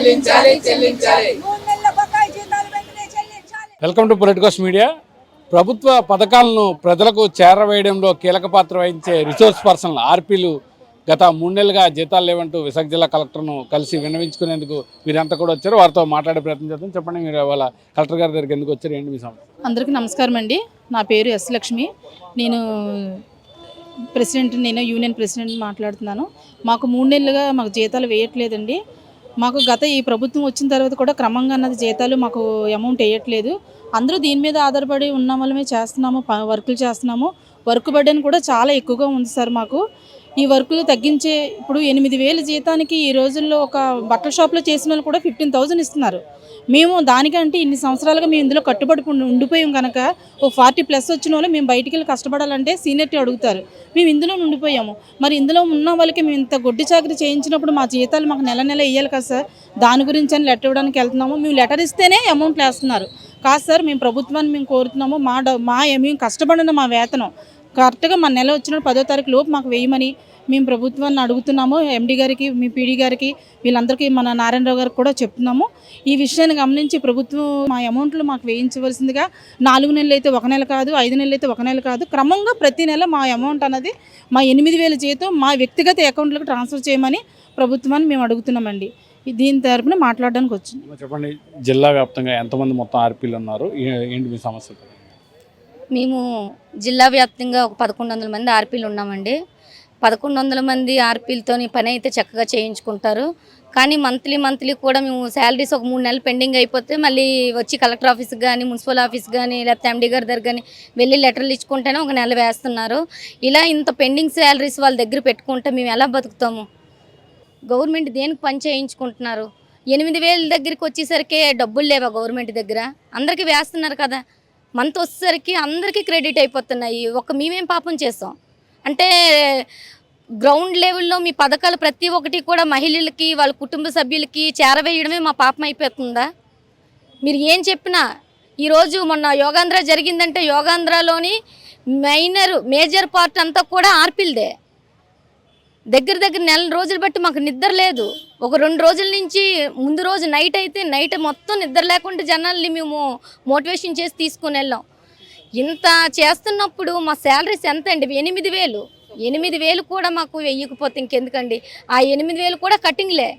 చెల్లించాలి చెల్లించాలి. చెల్లించాలి మూడు నెలల బకాయి జీతాలు వెంటనే చెల్లించాలి వెల్కమ్ టు పొలిటికోస్ మీడియా. ప్రభుత్వ పథకాలను ప్రజలకు చేరవేయడంలో కీలక పాత్ర వహించే రిసోర్స్ పర్సన్ ఆర్పీలు గత మూడు నెలలుగా జీతాలు లేవంటూ విశాఖ జిల్లా కలెక్టర్ను కలిసి విన్నవించుకునేందుకు వీరంతా కూడా వచ్చారు. వారితో మాట్లాడే ప్రయత్నం చేద్దాం. చెప్పండి మీరు వాళ్ళ కలెక్టర్ గారి దగ్గరికి ఎందుకు వచ్చారు? ఏంటి మీ సమస్య? అందరికీ నమస్కారం అండి. నా పేరు ఎస్ లక్ష్మి. నేను ప్రెసిడెంట్ నేను యూనియన్ ప్రెసిడెంట్ మాట్లాడుతున్నాను. మాకు మూడు నెలలుగా మాకు జీతాలు వేయట్లేదండి. మాకు గత ఈ ప్రభుత్వం వచ్చిన తర్వాత కూడా క్రమంగా అన్నది జీతాలు మాకు అమౌంట్ వేయట్లేదు. అందరూ దీని మీద ఆధారపడి ఉన్న వాళ్ళమే చేస్తున్నాము ప- వర్కులు చేస్తున్నాము. వర్క్ బర్డెన్ కూడా చాలా ఎక్కువగా ఉంది సార్ మాకు. ఈ వర్కులు తగ్గించే ఇప్పుడు ఎనిమిది వేలు జీతానికి ఈ రోజుల్లో ఒక బట్టల షాప్లో చేసిన వాళ్ళు కూడా ఫిఫ్టీన్ థౌజండ్ ఇస్తున్నారు. మేము దానికంటే ఇన్ని సంవత్సరాలుగా మేము ఇందులో కట్టుబడి ఉండిపోయాం కనుక ఓ ఫార్టీ ప్లస్ వచ్చిన వాళ్ళు మేము బయటికి వెళ్ళి కష్టపడాలంటే సీనియర్టీ అడుగుతారు. మేము ఇందులో ఉండిపోయాము. మరి ఇందులో ఉన్న వాళ్ళకి మేము ఇంత గొడ్డి చాకరీ చేయించినప్పుడు మా జీతాలు మాకు నెల నెల ఇవ్వాలి కదా సార్? దాని గురించి అని లెటర్ ఇవ్వడానికి వెళ్తున్నాము. మేము లెటర్ ఇస్తేనే అమౌంట్ వేస్తున్నారు. కాదు సార్ మేము ప్రభుత్వాన్ని మేము కోరుతున్నాము. మా మా మేము కష్టపడిన మా వేతనం కరెక్ట్గా మన నెల వచ్చిన పదో తారీఖు లోపు మాకు వేయమని మేము ప్రభుత్వాన్ని అడుగుతున్నాము ఎండి గారికి మీ పీడీ గారికి వీళ్ళందరికీ మన నారాయణరావు గారికి కూడా చెప్తున్నాము. ఈ విషయాన్ని గమనించి ప్రభుత్వం మా అమౌంట్లు మాకు వేయించవలసిందిగా నాలుగు నెలలు అయితే ఒక నెల కాదు ఐదు నెలలు అయితే ఒక నెల కాదు క్రమంగా ప్రతి నెల మా అమౌంట్ అన్నది మా ఎనిమిది వేల జీతం మా వ్యక్తిగత అకౌంట్లకు ట్రాన్స్ఫర్ చేయమని ప్రభుత్వాన్ని మేము అడుగుతున్నామండి. దీని తరపున మాట్లాడడానికి వచ్చింది. చెప్పండి జిల్లా వ్యాప్తంగా ఎంతమంది మొత్తం ఆర్పీలు ఉన్నారు? ఏంటి మీ సమస్య? మేము జిల్లా వ్యాప్తంగా ఒక పదకొండు వందల మంది ఆర్పీలు ఉన్నామండి. పదకొండు వందల మంది ఆర్పీలతో పని అయితే చక్కగా చేయించుకుంటారు. కానీ మంత్లీ మంత్లీ కూడా మేము శాలరీస్ ఒక మూడు నెలలు పెండింగ్ అయిపోతే మళ్ళీ వచ్చి కలెక్టర్ ఆఫీస్ కానీ మున్సిపల్ ఆఫీస్ కానీ లేకపోతే ఎండీ గారి దగ్గర కానీ వెళ్ళి లెటర్లు ఇచ్చుకుంటేనే ఒక నెల వేస్తున్నారు. ఇలా ఇంత పెండింగ్ శాలరీస్ వాళ్ళ దగ్గర పెట్టుకుంటే మేము ఎలా బతుకుతాము? గవర్నమెంట్ దేనికి పని చేయించుకుంటున్నారు? ఎనిమిది వేల దగ్గరికి వచ్చేసరికి డబ్బులు లేవా గవర్నమెంట్ దగ్గర? అందరికీ వేస్తున్నారు కదా. మంత్ వచ్చేసరికి అందరికీ క్రెడిట్ అయిపోతున్నాయి. ఒక మేమేం పాపం చేస్తాం అంటే గ్రౌండ్ లెవెల్లో మీ పథకాలు ప్రతి ఒక్కటి కూడా మహిళలకి వాళ్ళ కుటుంబ సభ్యులకి చేరవేయడమే మా పాపం అయిపోతుందా? మీరు ఏం చెప్పినా ఈరోజు మొన్న యోగాంధ్ర జరిగిందంటే యోగాంధ్రలోని మైనర్ మేజర్ పార్ట్ అంతా కూడా ఆర్పిల్దే. దగ్గర దగ్గర నెల రోజులు బట్టి మాకు నిద్ర లేదు. ఒక రెండు రోజుల నుంచి ముందు రోజు నైట్ అయితే నైట్ మొత్తం నిద్ర లేకుండా జనాల్ని మేము మోటివేషన్ చేసి తీసుకుని వెళ్ళాం. ఇంత చేస్తున్నప్పుడు మా శాలరీస్ ఎంత అండి? ఎనిమిది వేలు. ఎనిమిది వేలు కూడా మాకు వెయ్యకపోతే ఇంకెందుకండి? ఆ ఎనిమిది వేలు కూడా కటింగ్లే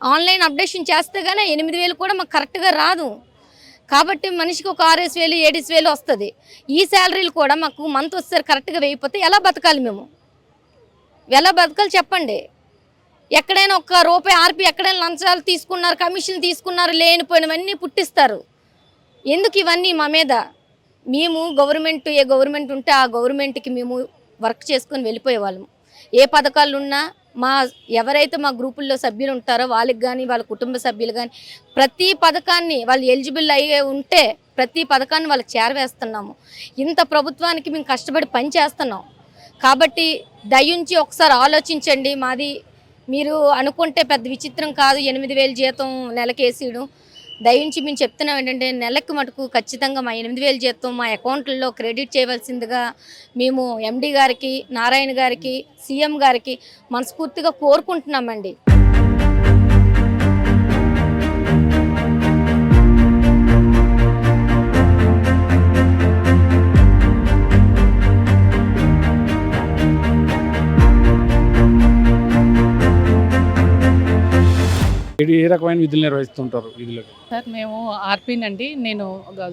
ఆన్లైన్ అప్డేషన్ చేస్తే కానీ ఎనిమిది వేలు కూడా మాకు కరెక్ట్గా రాదు. కాబట్టి మనిషికి ఒక ఆరేసి వేలు ఏడేసి వేలు వస్తుంది. ఈ శాలరీలు కూడా మాకు మంత్ వస్తారు కరెక్ట్గా వేయకపోతే ఎలా బతకాలి మేము? ఎలా బతకాలి చెప్పండి? ఎక్కడైనా ఒక్క రూపాయి ఆర్పి ఎక్కడైనా లంచాలు తీసుకున్నారు కమిషన్ తీసుకున్నారు లేనిపోయినవన్నీ పుట్టిస్తారు. ఎందుకు ఇవన్నీ మా మీద? మేము గవర్నమెంట్ ఏ గవర్నమెంట్ ఉంటే ఆ గవర్నమెంట్కి మేము వర్క్ చేసుకొని వెళ్ళిపోయేవాళ్ళము ఏ పథకాలు ఉన్నా మా ఎవరైతే మా గ్రూపుల్లో సభ్యులు ఉంటారో వాళ్ళకి కానీ వాళ్ళ కుటుంబ సభ్యులు కానీ ప్రతి పథకాన్ని వాళ్ళు ఎలిజిబుల్ అయ్యే ఉంటే ప్రతి పథకాన్ని వాళ్ళకి చేరవేస్తున్నాము. ఇంత ప్రభుత్వానికి మేము కష్టపడి పని చేస్తున్నాం. కాబట్టి దయించి ఒకసారి ఆలోచించండి. మాది మీరు అనుకుంటే పెద్ద విచిత్రం కాదు. ఎనిమిది వేలు జీతం నెలకేసిడు దయించి మేము చెప్తున్నాం ఏంటంటే నెలకు మటుకు ఖచ్చితంగా మా ఎనిమిది వేలు జీతం మా అకౌంట్లలో క్రెడిట్ చేయవలసిందిగా మేము ఎండి గారికి నారాయణ గారికి సీఎం గారికి మనస్ఫూర్తిగా కోరుకుంటున్నామండి. ఏ రకమైన విధులు నిర్వహిస్తుంటారు విధులకు? సార్ మేము ఆర్పీన్ అండి నేను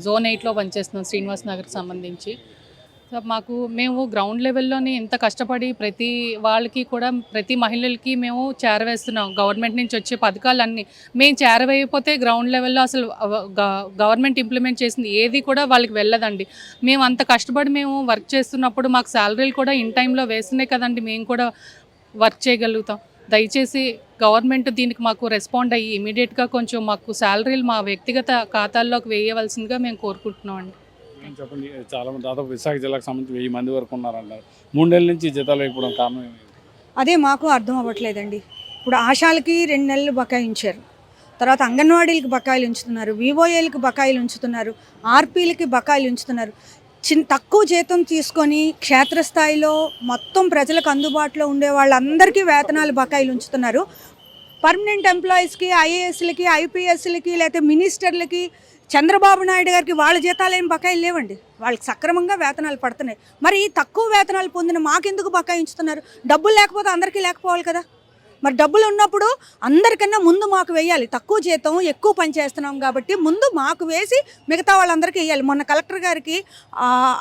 జోన్ ఎయిట్లో పనిచేస్తున్నాను శ్రీనివాస్ నగర్కి సంబంధించి. మాకు మేము గ్రౌండ్ లెవెల్లోనే ఇంత కష్టపడి ప్రతి వాళ్ళకి కూడా ప్రతి మహిళలకి మేము చేరవేస్తున్నాం. గవర్నమెంట్ నుంచి వచ్చే పథకాలన్నీ. మేము చేరవేయకపోతే గ్రౌండ్ లెవెల్లో అసలు గవర్నమెంట్ ఇంప్లిమెంట్ చేసింది ఏది కూడా వాళ్ళకి వెళ్ళదండి. మేము అంత కష్టపడి మేము వర్క్ చేస్తున్నప్పుడు మాకు శాలరీలు కూడా ఇన్ టైంలో వేస్తున్నాయి కదండి. మేము కూడా వర్క్ చేయగలుగుతాం. దయచేసి గవర్నమెంట్ దీనికి మాకు రెస్పాండ్ అయ్యి ఇమీడియట్గా కొంచెం మాకు శాలరీలు మా వ్యక్తిగత ఖాతాల్లోకి వేయవలసిందిగా మేము కోరుకుంటున్నాం అండి చెప్పండి? చాలా మంది దాదాపు విశాఖ జిల్లాకు సంబంధించి వెయ్యి మంది వరకు ఉన్నారంటారు మూడేళ్ళ నుంచి జీతాలు వేయకపోవడం కారణం ఏంటి? అదే మాకు అర్థం అవ్వట్లేదండి. ఇప్పుడు ఆశాలకి రెండు నెలలు బకాయించారు. తర్వాత అంగన్వాడీలకి బకాయిలు ఉంచుతున్నారు వివోఏలకి బకాయిలు ఉంచుతున్నారు ఆర్పీలకి బకాయిలు ఉంచుతున్నారు. చిన్న తక్కువ జీతం తీసుకొని క్షేత్రస్థాయిలో మొత్తం ప్రజలకు అందుబాటులో ఉండే వాళ్ళందరికీ వేతనాలు బకాయిలు ఉంచుతున్నారు. పర్మనెంట్ ఎంప్లాయీస్కి ఐఏఎస్లకి ఐపీఎస్లకి లేకపోతే మినిస్టర్లకి చంద్రబాబు నాయుడు గారికి వాళ్ళ జీతాలు ఏం బకాయిలు లేవండి. వాళ్ళకి సక్రమంగా వేతనాలు పడుతున్నాయి. మరి తక్కువ వేతనాలు పొందిన మాకెందుకు బకాయించుతున్నారు? డబ్బులు లేకపోతే అందరికీ లేకపోవాలి కదా. మరి డబ్బులు ఉన్నప్పుడు అందరికన్నా ముందు మాకు వేయాలి. తక్కువ జీతం ఎక్కువ పని చేస్తున్నాం కాబట్టి ముందు మాకు వేసి మిగతా వాళ్ళందరికీ వేయాలి. మొన్న కలెక్టర్ గారికి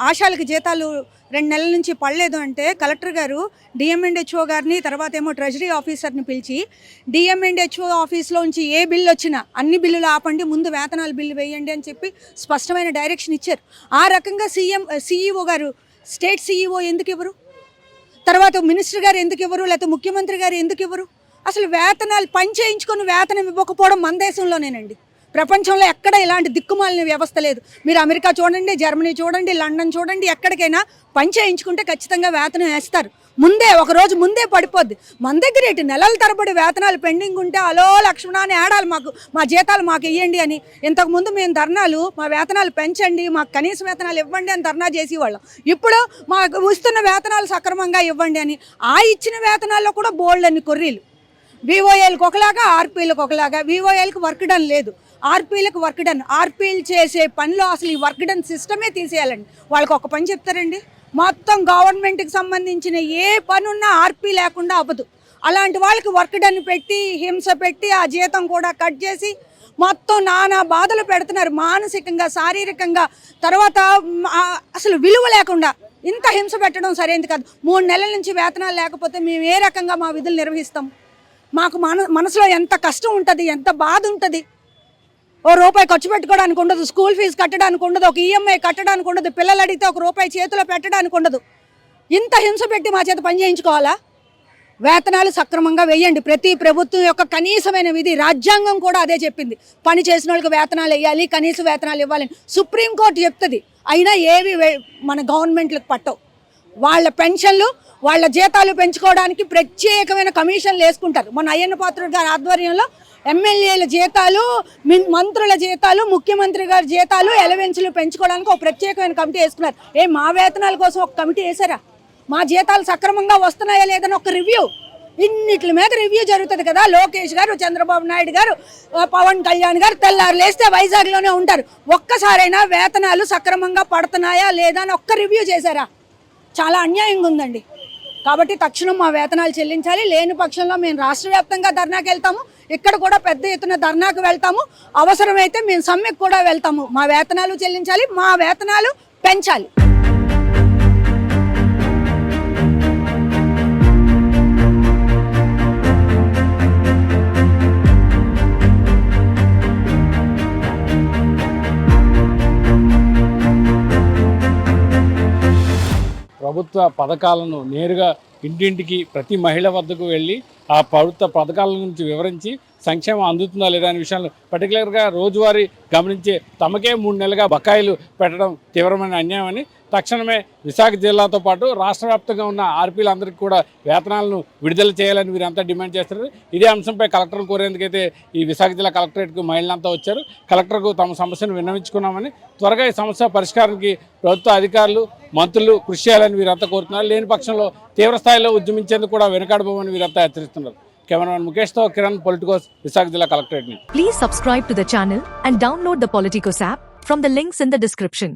ఆశాలకి జీతాలు రెండు నెలల నుంచి పడలేదు అంటే కలెక్టర్ గారు డిఎంఎండ్హెచ్ఓ గారిని తర్వాత ఏమో ట్రెజరీ ఆఫీసర్ని పిలిచి డిఎంఎండ్హెచ్ఓ ఆఫీస్లో నుంచి ఏ బిల్లు వచ్చినా అన్ని బిల్లులు ఆపండి ముందు వేతనాలు బిల్లు వేయండి అని చెప్పి స్పష్టమైన డైరెక్షన్ ఇచ్చారు. ఆ రకంగా సీఎం సీఈఓ గారు స్టేట్ సీఈఓ ఎందుకు ఇవ్వరు? తర్వాత మినిస్టర్ గారు ఎందుకు ఇవ్వరు? లేకపోతే ముఖ్యమంత్రి గారు ఎందుకు ఇవ్వరు? అసలు వేతనాలు పని చేయించుకొని వేతనం ఇవ్వకపోవడం మన దేశంలోనేనండి. ప్రపంచంలో ఎక్కడ ఇలాంటి దిక్కుమాలిన వ్యవస్థ లేదు. మీరు అమెరికా చూడండి జర్మనీ చూడండి లండన్ చూడండి ఎక్కడికైనా పని చేయించుకుంటే ఖచ్చితంగా వేతనం వేస్తారు. ముందే ఒకరోజు ముందే పడిపోద్ది. మన దగ్గర ఇటు నెలల తరబడి వేతనాలు పెండింగ్ ఉంటే అలో లక్ష్మణాన్ని ఆడాలి మాకు మా జీతాలు మాకు ఇవ్వండి అని. ఇంతకుముందు మేము ధర్నాలు మా వేతనాలు పెంచండి మాకు కనీస వేతనాలు ఇవ్వండి అని ధర్నా చేసేవాళ్ళం. ఇప్పుడు మాకు ఇస్తున్న వేతనాలు సక్రమంగా ఇవ్వండి అని. ఆ ఇచ్చిన వేతనాల్లో కూడా బోల్డ్ అని కొర్రీలు. వివోఏలకు ఒకలాగా ఆర్పీలకు ఒకలాగా. వివోఏలకు వర్క్ డన్ లేదు. ఆర్పీలకు వర్క్ డన్. ఆర్పీలు చేసే పనిలో అసలు ఈ వర్క్ డన్ సిస్టమే తీసేయాలండి. వాళ్ళకి ఒక పని చెప్తారండి? మొత్తం గవర్నమెంట్కి సంబంధించిన ఏ పనున్నా ఆర్పీ లేకుండా అవ్వదు. అలాంటి వాళ్ళకి వర్క్ డన్ పెట్టి హింస పెట్టి ఆ జీతం కూడా కట్ చేసి మొత్తం నానా బాధలు పెడుతున్నారు. మానసికంగా శారీరకంగా. తర్వాత అసలు విలువ లేకుండా ఇంత హింస పెట్టడం సరైనది కాదు. మూడు నెలల నుంచి వేతనాలు లేకపోతే మేము ఏ రకంగా మా విధులు నిర్వహిస్తాం? మాకు మన మనసులో ఎంత కష్టం ఉంటుంది ఎంత బాధ ఉంటుంది? ఓ రూపాయి ఖర్చు పెట్టుకోవడానికి ఉండదు స్కూల్ ఫీజు కట్టడానికి ఉండదు ఒక ఈఎంఐ కట్టడానికి ఉండదు పిల్లలు అడిగితే ఒక రూపాయి చేతిలో పెట్టడానికి ఉండదు. ఇంత హింస పెట్టి మా చేత పని చేయించుకోవాలా? వేతనాలు సక్రమంగా వేయండి. ప్రతి ప్రభుత్వం యొక్క కనీసమైన విధి రాజ్యాంగం కూడా అదే చెప్పింది. పని చేసిన వాళ్ళకి వేతనాలు వేయాలి కనీస వేతనాలు ఇవ్వాలని సుప్రీంకోర్టు చెప్తుంది. అయినా ఏవి వే- మన గవర్నమెంట్లకు పట్టవు. వాళ్ళ పెన్షన్లు వాళ్ళ జీతాలు పెంచుకోవడానికి ప్రత్యేకమైన కమిషన్లు వేసుకుంటారు. మన అయ్యన్న పాత్రుడు గారి ఆధ్వర్యంలో ఎమ్మెల్యేల జీతాలు మిన్- మంత్రుల జీతాలు ముఖ్యమంత్రి గారి జీతాలు ఎలవెన్సులు పెంచుకోవడానికి ఒక ప్రత్యేకమైన కమిటీ వేసుకున్నారు. ఏ మా వేతనాల కోసం ఒక కమిటీ వేసారా? మా జీతాలు సక్రమంగా వస్తున్నాయా లేదని ఒక రివ్యూ. ఇన్నిటి మీద రివ్యూ జరుగుతుంది కదా? లోకేష్ గారు చంద్రబాబు నాయుడు గారు పవన్ కళ్యాణ్ గారు తెల్లారు లేస్తే వైజాగ్లోనే ఉంటారు. ఒక్కసారైనా వేతనాలు సక్రమంగా పడుతున్నాయా లేదా అని ఒక్క రివ్యూ చేశారా? చాలా అన్యాయంగా ఉందండి. కాబట్టి తక్షణం మా వేతనాలు చెల్లించాలి. లేని పక్షంలో మేము రాష్ట్ర వ్యాప్తంగా ధర్నాకి వెళ్తాము. ఇక్కడ కూడా పెద్ద ఎత్తున ధర్నాకు వెళ్తాము. అవసరమైతే మేము సమ్మెకు కూడా వెళ్తాము. మా వేతనాలు చెల్లించాలి. మా వేతనాలు పెంచాలి. ప్రభుత్వ పథకాలను నేరుగా ఇంటింటికి ప్రతి మహిళ వద్దకు వెళ్ళి ఆ ప్రభుత్వ పథకాల గురించి వివరించి సంక్షేమం అందుతుందా లేదా అనే విషయాలు పర్టికులర్గా రోజువారీ గమనించే తమకే మూడు నెలలుగా బకాయిలు పెట్టడం తీవ్రమైన అన్యాయమని తక్షణమే విశాఖ జిల్లాతో పాటు రాష్ట్ర వ్యాప్తంగా ఉన్న ఆర్పీలందరికీ కూడా వేతనాలను విడుదల చేయాలని వీరంతా డిమాండ్ చేస్తున్నారు. ఇదే అంశంపై కలెక్టర్ను కోరేందుకైతే ఈ విశాఖ జిల్లా కలెక్టరేట్కు మహిళలంతా వచ్చారు. కలెక్టర్కు తమ సమస్యను విన్నవించుకున్నామని త్వరగా ఈ సమస్య పరిష్కారానికి ప్రభుత్వ అధికారులు మంత్రులు కృషి చేయాలని వీరంతా కోరుతున్నారు. లేని పక్షంలో తీవ్రస్థాయిలో ఉద్యమించేందుకు కూడా వెనుకాడబోమని వీరంతా హెచ్చరిస్తున్నారు. కెమెరామెన్ ముఖేష్తో కిరణ్ పొలిటికోస్ విశాఖ జిల్లా collectorate please subscribe to the channel and download the Politicos app from the links in the description.